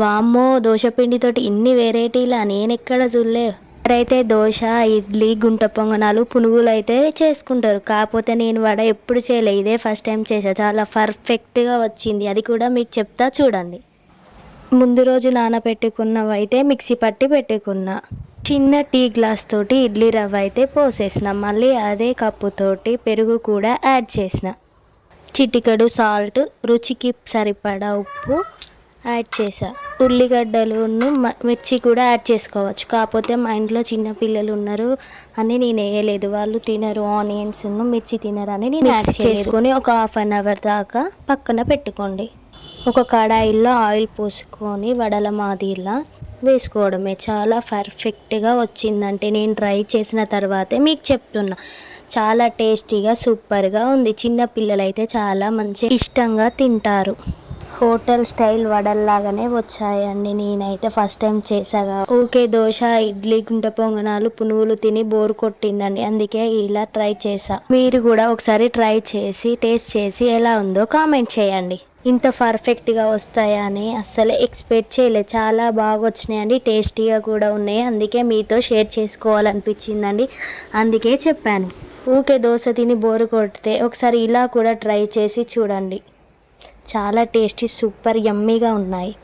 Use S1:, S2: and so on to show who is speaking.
S1: వామ్మో దోశ పిండితోటి ఇన్ని వెరైటీలా నేను ఎక్కడ చూడలే. అయితే దోశ ఇడ్లీ గుంట పొంగనాలు పునుగులు అయితే చేసుకుంటారు. కాకపోతే నేను వడ ఎప్పుడు చేయలే. ఇదే ఫస్ట్ టైం చేసా చాలా పర్ఫెక్ట్గా వచ్చింది. అది కూడా మీకు చెప్తా చూడండి. ముందు రోజు నానబెట్టుకున్నవి అయితే మిక్సీ పట్టి పెట్టుకున్నా. చిన్న టీ గ్లాస్ తోటి ఇడ్లీ రవ్వ అయితే పోసేసిన. మళ్ళీ అదే కప్పుతోటి పెరుగు కూడా యాడ్ చేసిన. చిటికెడు సాల్ట్ రుచికి సరిపడా ఉప్పు యాడ్ చేసా. ఉల్లిగడ్డలును మ- మిర్చి కూడా యాడ్ చేసుకోవచ్చు. కాకపోతే మా ఇంట్లో చిన్న పిల్లలు ఉన్నారు అని నేను వేయలేదు. వాళ్ళు తినరు ఆనియన్స్ మిర్చి తినరు అని నేను యాడ్ చేసుకొని ఒక హాఫ్ అన్ అవర్ దాకా పక్కన పెట్టుకోండి. ఒక కడాయిలో ఆయిల్ పోసుకొని వడల మాదిరిలా వేసుకోవడమే. చాలా పర్ఫెక్ట్గా వచ్చిందంటే నేను ట్రై చేసిన తర్వాతే మీకు చెప్తున్నా. చాలా టేస్టీగా సూపర్గా ఉంది. చిన్న పిల్లలైతే చాలా మంచి ఇష్టంగా తింటారు. హోటల్ స్టైల్ వడల్లాగానే వచ్చాయండి. నేనైతే ఫస్ట్ టైం చేసాగా ఊకే దోశ ఇడ్లీ గుంట పొంగనాలు పునుగులు తిని బోర్ కొట్టిందండి. అందుకే ఇలా ట్రై చేసా మీరు కూడా ఒకసారి ట్రై చేసి టేస్ట్ చేసి ఎలా ఉందో కామెంట్ చేయండి. ఇంత పర్ఫెక్ట్గా వస్తాయా అని అస్సలు ఎక్స్పెక్ట్ చేయలేదు. చాలా బాగా వచ్చినాయండి టేస్టీగా కూడా ఉన్నాయి. అందుకే మీతో షేర్ చేసుకోవాలనిపించిందండి. అందుకే చెప్పాను. ఊకే దోశ తిని బోరు కొడితే ఒకసారి ఇలా కూడా ట్రై చేసి చూడండి. చాలా టేస్టీ సూపర్ యమ్మీగా ఉన్నాయి.